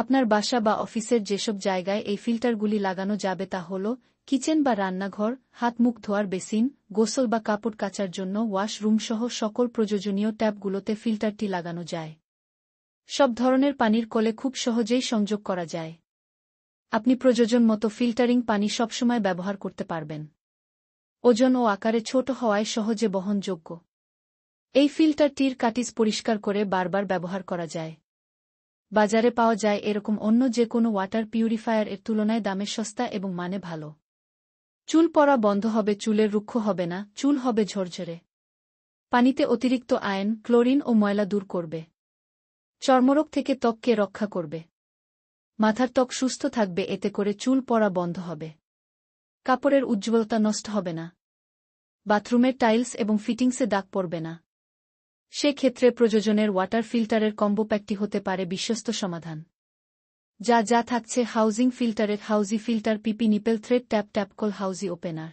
আপনার বাসা বা অফিসের যেসব জায়গায় এই ফিল্টারগুলি লাগানো যাবে তা হল কিচেন বা রান্নাঘর, হাত মুখ ধোয়ার বেসিন, গোসল বা কাপড় কাচার জন্য ওয়াশরুমসহ সকল প্রয়োজনীয় ট্যাপগুলোতে ফিল্টারটি লাগানো যায়। সব ধরনের পানির কলে খুব সহজেই সংযোগ করা যায়। আপনি প্রয়োজন মতো ফিল্টারিং পানি সবসময় ব্যবহার করতে পারবেন। ওজন ও আকারে ছোট হওয়ায় সহজে বহনযোগ্য। এই ফিল্টারটির কাটিজ পরিষ্কার করে বারবার ব্যবহার করা যায়। বাজারে পাওয়া যায় এরকম অন্য যে কোনো ওয়াটার পিউরিফায়ার এর তুলনায় দামে সস্তা এবং মানে ভালো। চুল পরা বন্ধ হবে, চুলের রুক্ষ হবে না, চুল হবে ঝরঝরে। পানিতে অতিরিক্ত আয়ন, ক্লোরিন ও ময়লা দূর করবে। চর্মরোগ থেকে ত্বককে রক্ষা করবে। মাথার ত্বক সুস্থ থাকবে, এতে করে চুল পরা বন্ধ হবে। কাপড়ের উজ্জ্বলতা নষ্ট হবে না। বাথরুমের টাইলস এবং ফিটিংসে দাগ পড়বে না। সে ক্ষেত্রে প্রযোজনের ওয়াটার ফিল্টারের কম্বো প্যাকটি হতে পারে বিশ্বস্ত সমাধান। যা যা থাকছে হাউজিং ফিল্টারের হাউজি filter, PP, nipple, thread, tap, ট্যাপকোল, হাউজি ওপেনার।